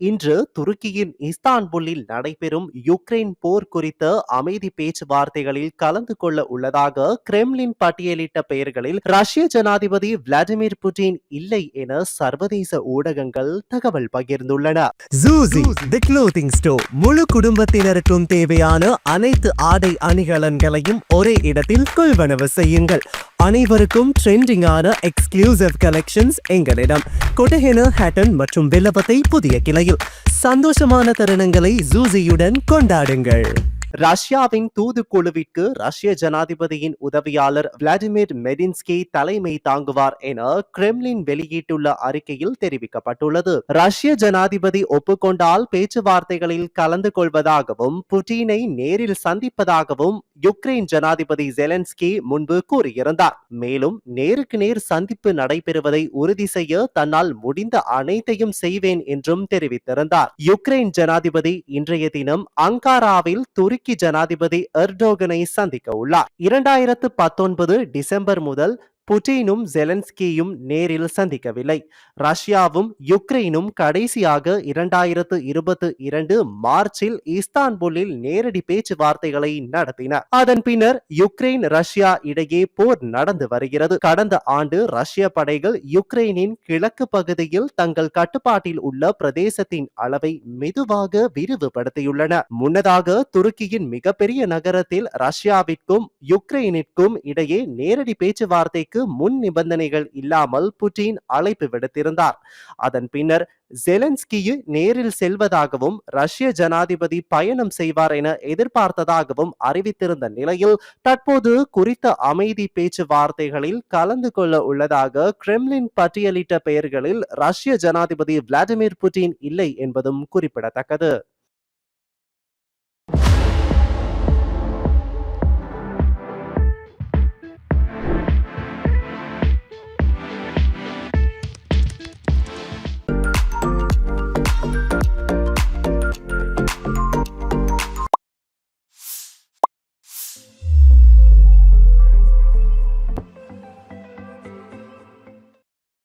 இன்று துருக்கியின் இஸ்தான்புல்லில் நடைபெறும் யுக்ரைன் போர் குறித்த அமைதி பேச்சுவார்த்தைகளில் கலந்து கொள்ள உள்ளதாக கிரெம்லின் பட்டியலிட்ட பெயர்களில் ரஷ்ய ஜனாதிபதி விளாடிமிர் புட்டின் இல்லை என சர்வதேச ஊடகங்கள் தகவல் பகிர்ந்துள்ளன. முழு குடும்பத்தினருக்கும் தேவையான அனைத்து ஆடை அணிகலன்களையும் ஒரே இடத்தில் கொள்வனவு செய்யுங்கள். அனைவருக்கும் ட்ரெண்டிங்கான எக்ஸ்க்ளூசிவ் கலெக்ஷன்ஸ் எங்களிடம். கொட்டஹென ஹேட்டன் மற்றும் வில்லபத்தை புதிய கிளை வகையில் சந்தோஷமான தருணங்களை ஜூசியுடன் கொண்டாடுங்கள். ரஷ்யாவின் தூதுக்குழுவிற்கு ரஷ்ய ஜனாதிபதியின் உதவியாளர் விளாடிமிர் மெடின்ஸ்கி தலைமை தாங்குவார் என கிரெம்லின் வெளியிட்டுள்ள அறிக்கையில் தெரிவிக்கப்பட்டுள்ளது. ரஷ்ய ஜனாதிபதி ஒப்புக்கொண்டால் பேச்சுவார்த்தைகளில் கலந்து கொள்வதாகவும் புட்டினை நேரில் சந்திப்பதாகவும் யுக்ரைன் ஜனாதிபதி ஜெலன்ஸ்கி முன்பு கூறியிருந்தார். மேலும் நேருக்கு நேர் சந்திப்பு நடைபெறுவதை உறுதி செய்ய தன்னால் முடிந்த அனைத்தையும் செய்வேன் என்றும் தெரிவித்திருந்தார். யுக்ரைன் ஜனாதிபதி இன்றைய தினம் அங்காராவில் துரி துருக்கி ஜனாதிபதி எர்டோகனை சந்திக்க உள்ளார். இரண்டாயிரத்து பத்தொன்பது டிசம்பர் முதல் புட்டினும் ஜெலன்ஸ்கியும் நேரில் சந்திக்கவில்லை. ரஷ்யாவும் யுக்ரைனும் கடைசியாக இரண்டாயிரத்து இருபத்தி இரண்டு மார்ச்சில் இஸ்தான்புல்லில் நேரடி பேச்சுவார்த்தைகளை நடத்தின. அதன் பின்னர் யுக்ரைன் ரஷ்யா இடையே போர் நடந்து வருகிறது. கடந்த ஆண்டு ரஷ்ய படைகள் யுக்ரைனின் கிழக்கு பகுதியில் தங்கள் கட்டுப்பாட்டில் உள்ள பிரதேசத்தின் அளவை மெதுவாக விரிவுபடுத்தியுள்ளன. முன்னதாக துருக்கியின் மிகப்பெரிய நகரத்தில் ரஷ்யாவிற்கும் யுக்ரைனிற்கும் இடையே நேரடி பேச்சுவார்த்தைக்கு முன் நிபந்தனைகள் இல்லாமல் புட்டின் அழைப்பு விடுத்திருந்தார். அதன் பின்னர் ஜெலன்ஸ்கியு நேரில் செல்வதாகவும் ரஷ்ய ஜனாதிபதி பயணம் செய்வார் என எதிர்பார்த்ததாகவும் அறிவித்திருந்த நிலையில் தற்போது குறித்த அமைதி பேச்சுவார்த்தைகளில் கலந்து கொள்ள உள்ளதாக கிரெம்லின் பட்டியலிட்ட பெயர்களில் ரஷ்ய ஜனாதிபதி விளாடிமிர் புட்டின் இல்லை என்பதும் குறிப்பிடத்தக்கது.